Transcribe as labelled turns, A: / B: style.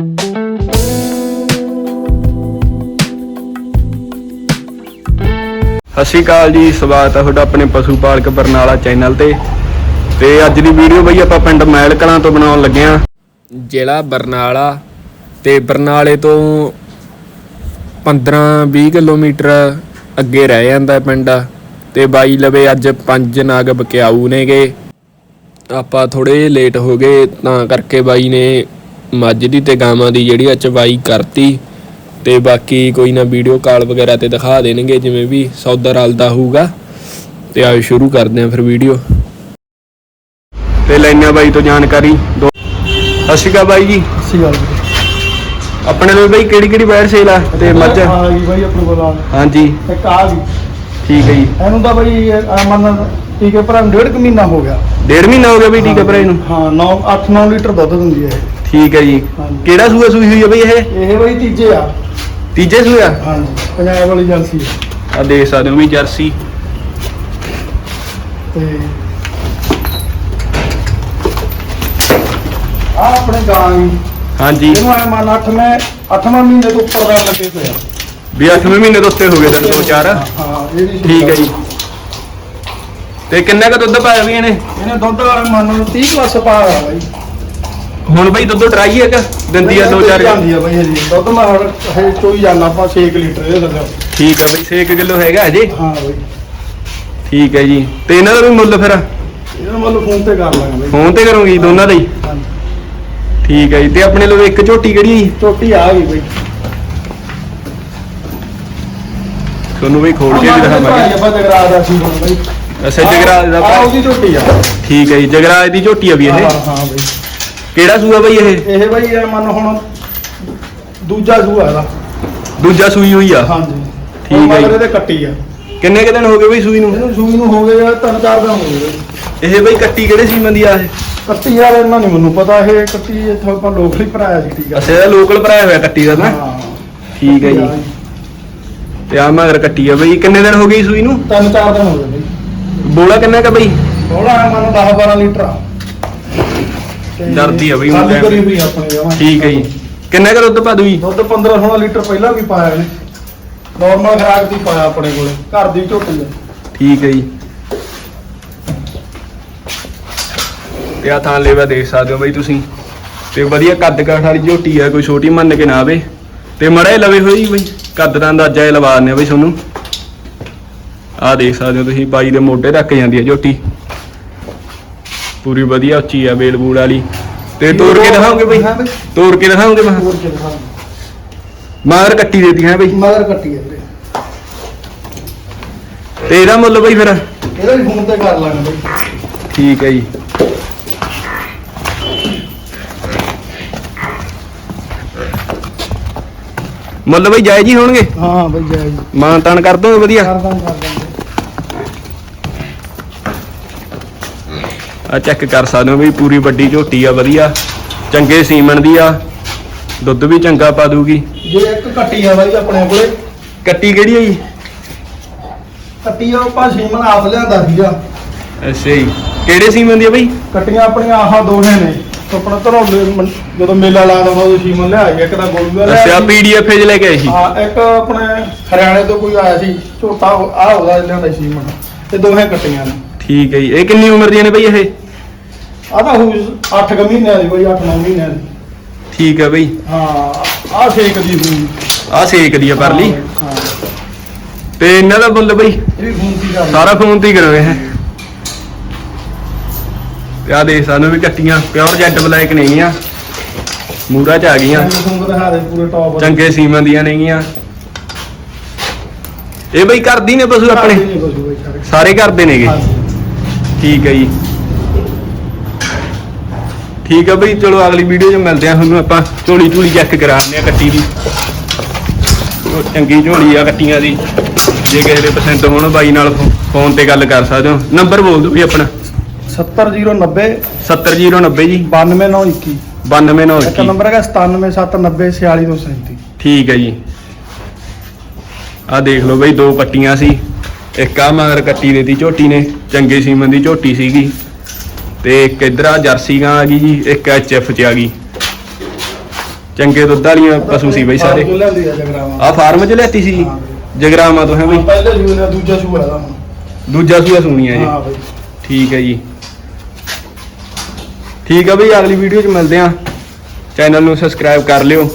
A: ਸਤਿ ਸ਼੍ਰੀ ਅਕਾਲ ਜੀ, ਸਵਾਗਤ ਹੈ ਤੁਹਾਡਾ ਆਪਣੇ ਪਸ਼ੂ ਪਾਲਕ ਬਰਨਾਲਾ ਚੈਨਲ ਤੇ। ਤੇ ਅੱਜ ਦੀ ਵੀਡੀਓ ਬਈ ਆਪਾਂ ਪਿੰਡ ਮੈਲ ਕਲਾਂ ਤੋਂ ਬਣਾਉਣ ਲੱਗੇ ਆ ਜ਼ਿਲ੍ਹਾ ਬਰਨਾਲਾ ਤੇ ਬਰਨਾਲੇ ਤੋਂ 15-20 ਕਿਲੋਮੀਟਰ ਅੱਗੇ ਰਹਿ ਜਾਂਦਾ ਪਿੰਡ। ਤੇ ਬਾਈ ਲਵੇ ਅੱਜ ਪੰਜ ਨਾਗ ਬਕਿਆਊ ਨੇਗੇ। ਆਪਾਂ ਥੋੜੇ ਲੇਟ ਹੋ ਗਏ, ਤਾਂ ਕਰਕੇ ਬਾਈ ਨੇ ਮੱਝ ਦੀ ਤੇ ਗਾਵਾਂ ਦੀ ਜਿਹੜੀ ਆ ਚਵਾਈ ਕਰਤੀ ਤੇ ਬਾਕੀ ਕੋਈ ਨਾ ਵੀਡੀਓ ਕਾਲ ਵਗੈਰਾ ਤੇ ਦਿਖਾ ਦੇਣਗੇ ਜਿਵੇਂ ਵੀ ਸੌਦਾ ਰਲਦਾ ਹੋਊਗਾ। ਤੇ ਆਓ ਸ਼ੁਰੂ ਕਰਦੇ ਆਂ ਫਿਰ ਵੀਡੀਓ। ਤੇ ਲੈਣਾ ਬਾਈ ਤੋਂ ਜਾਣਕਾਰੀ। ਅਕਾਲ ਬਾਈ ਜੀ।
B: ਅੱਛੀ ਗੱਲ ਜੀ।
A: ਆਪਣੇ ਲਈ ਬਾਈ ਕਿਹੜੀ ਕਿਹੜੀ ਬੈੜ ਸੇਲ ਆ ਤੇ ਮੱਝ?
B: ਆ ਗਈ ਬਾਈ ਆਪਣੇ ਕੋਲ ਆ।
A: ਹਾਂਜੀ।
B: ਇੱਕ ਆ ਗਈ।
A: ਠੀਕ ਹੈ ਜੀ।
B: ਇਹਨੂੰ ਤਾਂ ਬਾਈ ਮੰਨ ਟੀਕੇ ਭਰਾ ਨੂੰ ਡੇਢ ਕੁ ਮਹੀਨਾ ਹੋ ਗਿਆ।
A: ਡੇਢ ਮਹੀਨਾ ਹੋ ਗਿਆ ਬਈ ਟੀਕਾ ਭਰਾਏ ਨੂੰ
B: ਹਾਂ 9 8-9 ਲੀਟਰ ਦੁੱਧ ਦਿੰਦੀ ਹੈ
A: ਠੀਕ ਹੈ ਜੀ।
B: ਹਾਂਜੀ।
A: ਕਿਹੜਾ ਸੂਆ ਸੂਈ ਹੋਈ ਹੈ ਬਈ ਇਹ?
B: ਇਹ ਬਾਈ ਤੀਜੇ ਆ।
A: ਤੀਜੇ ਸੂਆ
B: ਹਾਂਜੀ ਪੰਜਾਬ ਵਾਲੀ ਹੈ
A: ਆ। ਦੇਖ ਸਕਦੇ ਹੋ ਵੀ ਜਰਸੀ।
B: ਤੇ ਆ ਆਪਣੇ ਗਾਂ ਗਈ
A: ਹਾਂਜੀ।
B: ਇਹਨੂੰ ਆ ਮੰਨ 8 ਮੈਂ 8ਵਾਂ ਮਹੀਨੇ ਤੋਂ ਉੱਪਰ ਦਾ ਲੱਗੇ ਹੋਇਆ
A: ਵੀ 8ਵੇਂ ਮਹੀਨੇ ਤੋਂ ਉੱਤੇ ਹੋ ਗਏ ਦਿਨ ਤੋਂ ਚਾਰ।
B: ਹਾਂ ਇਹ ਵੀ
A: ਠੀਕ ਹੈ ਜੀ। ਤੇ ਕਿੰਨਾ ਕੁ ਦੁੱਧ ਪਾਇਆ ਵੀ ਇਹਨੇ?
B: ਇਹਨੇ ਦੁੱਧ ਮੰਨ ਲਓ 30 ਪਲੱਸ ਪਾ ਆ ਬਾਈ।
A: ਹੁਣ ਬਈ ਦੁੱਧ ਡਰਾਈ ਹੈ ਕਿ ਦਿੰਦੀ ਆ ਦੋ ਚਾਰ
B: ਜਾਂਦੀ ਆ ਬਾਈ ਹਜੇ। ਦੁੱਧ ਮੈਂ ਹੁਣ ਹਜੇ ਚੋਈ ਜਾਣਾ ਆਪਾਂ 6 ਲੀਟਰ ਇਹਦੇ ਥੱਲੇ
A: ਠੀਕ ਹੈ ਬਈ 6 ਕਿਲੋ ਹੈਗਾ ਅਜੇ
B: ਹਾਂ ਬਾਈ।
A: ਠੀਕ ਹੈ ਜੀ। ਤੇ ਇਹਨਾਂ ਦਾ ਵੀ ਮੁੱਲ ਫਿਰ?
B: ਇਹਦਾ ਮੁੱਲ ਫੋਨ ਤੇ ਕਰ ਲਾਂਗੇ ਬਾਈ।
A: ਫੋਨ ਤੇ ਕਰੋਗੇ ਦੋਨਾਂ ਦਾ ਹੀ?
B: ਹਾਂਜੀ।
A: ਠੀਕ ਹੈ ਜੀ। ਤੇ ਆਪਣੇ ਲਈ ਇੱਕ ਝੋਟੀ ਕਿਹੜੀ ਹੈ ਜੀ?
B: ਆ ਗਈ ਬਾਈ।
A: ਤੁਹਾਨੂੰ ਵੀ ਖੋਲ ਕੇ ਵੀ ਦਿਖਾਵਾਂਗੇ
B: ਆਪਾਂ ਜਗਰਾਜ ਦਾ ਸੀ ਹੁਣ ਬਾਈ।
A: ਅੱਛਾ ਜਗਰਾਜ ਦਾ
B: ਆ। ਉਹਦੀ ਛੋਟੀ ਆ।
A: ਠੀਕ ਹੈ ਜੀ ਜਗਰਾਜ ਦੀ ਝੋਟੀ ਆ ਵੀ
B: ਹਾਂ
A: ਇਹ
B: ਹਾਂ ਬਾਈ।
A: ਕਿਹੜਾ ਸੂਆ ਬਈ ਇਹ?
B: ਇਹ ਬਾਈ ਇਹ ਮੰਨ ਹੁਣ ਦੂਜਾ ਸੂਆ ਇਹਦਾ।
A: ਦੂਜਾ ਸੂਈ ਹੋਈ ਆ?
B: ਹਾਂਜੀ।
A: ਠੀਕ ਹੈ ਜੀ।
B: ਮਗਰ ਇਹਦੇ ਕੱਟੀ ਆ।
A: ਕਿੰਨੇ ਕੁ ਦਿਨ ਹੋ ਗਏ ਬਈ ਸੂਈ ਨੂੰ?
B: ਇਹਨੂੰ ਸੂਈ ਨੂੰ ਹੋ ਗਏ ਆ ਤਿੰਨ ਚਾਰ ਦਿਨ ਹੋ ਗਏ।
A: ਇਹ ਬਈ ਕੱਟੀ ਕਿਹੜੇ ਸੀਮਨ ਦੀ ਆ ਇਹ?
B: ਕੱਟੀ ਯਾਰ ਇਹਨਾਂ ਨਹੀਂ ਮੈਨੂੰ ਪਤਾ ਇਹ ਕੱਟੀ ਇੱਥੋਂ ਆਪਾਂ ਲੋਕਲ ਹੀ ਭਰਾਇਆ ਸੀ ਠੀਕ ਆ।
A: ਅੱਛਾ ਇਹਦਾ ਲੋਕਲ ਭਰਾਇਆ ਹੋਇਆ ਕੱਟੀ ਦਾ ਨਾ? ਠੀਕ ਹੈ ਜੀ। ਤੇ ਆ ਮਗਰ ਕੱਟੀ ਆ ਬਈ। ਕਿੰਨੇ ਦਿਨ ਹੋ ਗਏ ਸੂਈ ਨੂੰ?
B: ਤਿੰਨ ਚਾਰ ਦਿਨ ਹੋ ਗਏ ਬਾਈ।
A: ਬੋਲਾ ਕਿੰਨਾ ਕਾ ਬਈ?
B: ਥੋੜਾ ਮੰਨ 10 12 ਲੀਟਰ ਆ।
A: ਡਰਦੀ ਆ ਬਈ
B: ਖਾਲੀ
A: ਮੁੰਡੇ।
B: ਕਰੀ ਆ ਆਪਣੇ ਜਮਾਂ
A: ਠੀਕ ਹੈ ਜੀ। ਕਿੰਨਾ ਕਰ ਦੁੱਧ ਪਾ ਦੂਈ?
B: ਦੁੱਧ 15 16 ਲੀਟਰ ਪਹਿਲਾਂ ਵੀ ਪਾਇਆ ਇਹਨੇ ਨਾਰਮਲ ਖਰਾਕ ਦੀ ਪਾਇਆ ਆਪਣੇ ਕੋਲੇ। ਘਰ ਦੀ ਝੋਟੀ ਆ।
A: ਠੀਕ ਹੈ ਜੀ। ਤੇ ਆ ਥਾਂ ਲੈਵਾ ਦੇਖ ਸਕਦੇ ਹੋ ਬਈ ਤੁਸੀਂ। ਤੇ ਵਧੀਆ ਕੱਦ ਕਾਠ ਵਾਲੀ ਝੋਟੀ ਆ ਕੋਈ ਛੋਟੀ ਮੰਨ ਕੇ ਨਾ ਆਵੇ। ਤੇ ਮੜੇ ਲਵੇ ਹੋਈ ਬਈ ਕੱਦ ਦਾ ਅੰਦਾਜ਼ਾ ਇਹ ਲਵਾ ਦਿੰਦੇ ਆ ਬਈ ਤੁਹਾਨੂੰ। ਆ ਦੇਖ ਸਕਦੇ ਹੋ ਤੁਸੀਂ ਬਾਈ ਦੇ ਮੋਢੇ ਰੱਖ ਜਾਂਦੀ ਆ ਝੋਟੀ। ਪੂਰੀ ਵਧੀਆ ਉੱਚੀ ਆ ਬੇਲ ਬੂਲ ਵਾਲੀ। ਤੇ ਤੋੜ ਕੇ ਦਿਖਾਓਗੇ ਬਈ?
B: ਹਾਂ ਬਈ।
A: ਤੋੜ ਕੇ ਦਿਖਾਓਗੇ ਮੈਂ?
B: ਹੋਰ
A: ਮਾਰ ਕੱਟੀ ਦੇਤੀ ਹੈ ਬਈ।
B: ਮਗਰ ਕੱਟੀ ਆ ਵੀਰੇ।
A: ਤੇ ਇਹਦਾ ਮੁੱਲ ਬਈ ਫਿਰ?
B: ਇਹਦਾ ਵੀ ਫੋਨ ਤੇ ਕਰ ਲਾਂਗੇ ਬਈ।
A: ਠੀਕ ਹੈ ਜੀ। ਮੁੱਲ ਬਈ ਜਾਇਜ਼ ਹੀ ਹੋਣਗੇ?
B: ਹਾਂ ਬਈ ਜੈ ਜੀ
A: ਮਾਨ ਤਾਨ ਕਰ ਦੋਗੇ ਵਧੀਆ?
B: ਕਰਦਾਂ ਕਰਦਾਂ
A: ਆ ਚੈੱਕ ਕਰ ਸਕਦੇ ਹੋ ਵੀ ਪੂਰੀ ਵੱਡੀ ਝੋਟੀ ਆ ਵਧੀਆ। ਚੰਗੇ ਸੀਮਨ ਦੀ ਆ। ਦੁੱਧ ਵੀ ਚੰਗਾ ਪਾ ਦੂਗੀ।
B: ਜੇ ਇੱਕ ਕੱਟੀ ਆ ਬਾਈ ਆਪਣੇ ਕੋਲੇ।
A: ਕੱਟੀ ਕਿਹੜੀ ਹੈ ਜੀ?
B: ਕੱਟੀ ਆ ਆਪਾਂ ਸੀਮਨ ਆਪ ਲਿਆਂਦਾ ਸੀਗਾ।
A: ਅੱਛਾ ਜੀ। ਕਿਹੜੇ ਸੀਮਨ ਦੀ ਆ ਬਈ?
B: ਕੱਟੀਆਂ ਆਪਣੀਆਂ ਆਹ ਦੋਹੇ ਨੇ। ਆਪਣਾ ਧਰੋਲੇ ਮੰ- ਜਦੋਂ ਮੇਲਾ ਲੱਗਦਾ ਉਦੋਂ ਸੀਮਨ ਲਿਆਈ ਇੱਕ ਤਾਂ ਗੋਲੂਆ ਲਿਆਇਆ
A: ਅੱਛਾ
B: ਸੀ।
A: ਪੀਡੀਐਫ ਚ ਲੈ ਕੇ ਆਏ ਸੀ।
B: ਹਾਂ ਇੱਕ ਆਪਣੇ ਹਰਿਆਣੇ ਤੋਂ ਕੋਈ ਆਇਆ ਸੀ। ਝੋਟਾ ਆ ਉਹਦਾ ਲਿਆਂਦਾ ਸੀ ਸੀਮਨ। ਤੇ ਦੋਹੇ ਕੱਟੀਆਂ ਨੇ।
A: ਠੀਕ ਹੈ ਜੀ। ਇਹ ਕਿੰਨੀ ਉਮਰ ਦੀਆਂ ਨੇ ਬਈ ਇਹ?
B: ਆ ਤਾਂ ਹੋ 8 ਕੁ ਮਹੀਨਿਆਂ ਦੀ ਕੋਈ 8-9 ਮਹੀਨਿਆਂ ਦੀ।
A: ਠੀਕ ਹੈ ਬਈ।
B: ਹਾਂ ਆ ਛੇਕ ਦੀ ਹੋਈ
A: ਆ ਸੇਕ ਦੀ ਆ ਪਰ ਲਈ
B: ਹਾਂ।
A: ਤੇ ਇਹਨਾਂ ਦਾ ਮੁੱਲ ਬਈ?
B: ਇਹ ਵੀ ਫੋਨ ਦੀ ਗੱਲ
A: ਸਾਰਾ ਫੋਨ ਤੇ ਹੀ ਕਰੋਗੇ ਹੈ ਤੇ ਆ ਦੇਖ ਸਾਨੂੰ ਵੀ ਕੱਟੀਆਂ ਪਿਓਰ ਜੈਡ ਬਲੈਕ ਨੇਗੀਆਂ ਮੂਰਾ ਚ ਆ ਗਈਆਂ।
B: ਫੋਨ ਦਿਖਾ ਦੇ ਪੂਰੇ ਟੌਪ
A: ਚੰਗੇ ਸੀਮਨ ਦੀਆਂ ਨੇਗੀਆਂ ਇਹ ਬਈ ਕਰਦੀ ਨੇ ਪਸ਼ੂ ਆਪਣੇ? ਸਾਰੇ। ਕਰਦੇ ਨੇਗੇ। ਠੀਕ ਹੈ ਜੀ। ਠੀਕ ਹੈ ਬਈ ਚਲੋ ਅਗਲੀ ਵੀਡੀਓ 'ਚ ਮਿਲਦੇ ਆ ਤੁਹਾਨੂੰ ਆਪਾਂ। ਝੋਲੀ ਝੂਲੀ ਚੈੱਕ ਕਰਾਉਂਦੇ ਆ ਕੱਟੀ ਦੀ। ਉਹ ਚੰਗੀ ਝੋਲੀ ਆ ਕੱਟੀਆਂ ਦੀ। ਜੇ ਕਿਸੇ ਦੇ ਪਸੰਦ ਹੋਣ ਬਾਈ ਨਾਲ ਫੋਨ ਤੇ ਗੱਲ ਕਰ ਸਕਦੇ ਹੋ। ਨੰਬਰ ਬੋਲ ਦਿਓ ਵੀ ਆਪਣਾ।
B: 70090
A: 70090 ਜੀ।
B: 92921 ਇੱਕ।
A: 92921
B: ਨੰਬਰ ਹੈਗਾ 9779046237
A: ਠੀਕ ਹੈ ਜੀ। ਆ ਦੇਖ ਲਓ ਬਈ ਦੋ ਕੱਟੀਆਂ ਸੀ। ਇੱਕ ਆ ਮਗਰ ਕੱਟੀ ਦੇਤੀ ਝੋਟੀ ਨੇ। ਚੰਗੇ ਸੀਮਨ ਦੀ ਝੋਟੀ ਸੀਗੀ। ਤੇ ਇੱਕ ਇਧਰ ਆ ਜਰਸੀ ਗਾਂ ਆ ਗਈ ਜੀ ਇੱਕ ਐਚਐਫ ਚ ਆ ਗਈ। ਚੰਗੇ ਦੁੱਧ ਵਾਲੀਆਂ ਪਸ਼ੂ ਸੀ ਬਈ ਸਾਰੇ।
B: ਆ
A: ਫਾਰਮ 'ਚ ਲੈਤੀ ਸੀ। ਜਗਰਾਮਾ ਤੋਂ ਹੈ ਬਈ।
B: ਪਹਿਲੇ ਦੂਜਾ ਸੂਆ ਦਾ ਹੁਣ।
A: ਦੂਜਾ ਸੂਆ ਸੁਣੀ ਹੈ
B: ਹਾਂ
A: ਜੀ
B: ਬਈ।
A: ਠੀਕ ਹੈ ਜੀ। ਠੀਕ ਆ ਬਈ ਅਗਲੀ ਵੀਡੀਓ 'ਚ ਮਿਲਦੇ ਆ ਚੈਨਲ ਨੂੰ ਸਬਸਕ੍ਰਾਈਬ ਕਰ ਲਿਓ।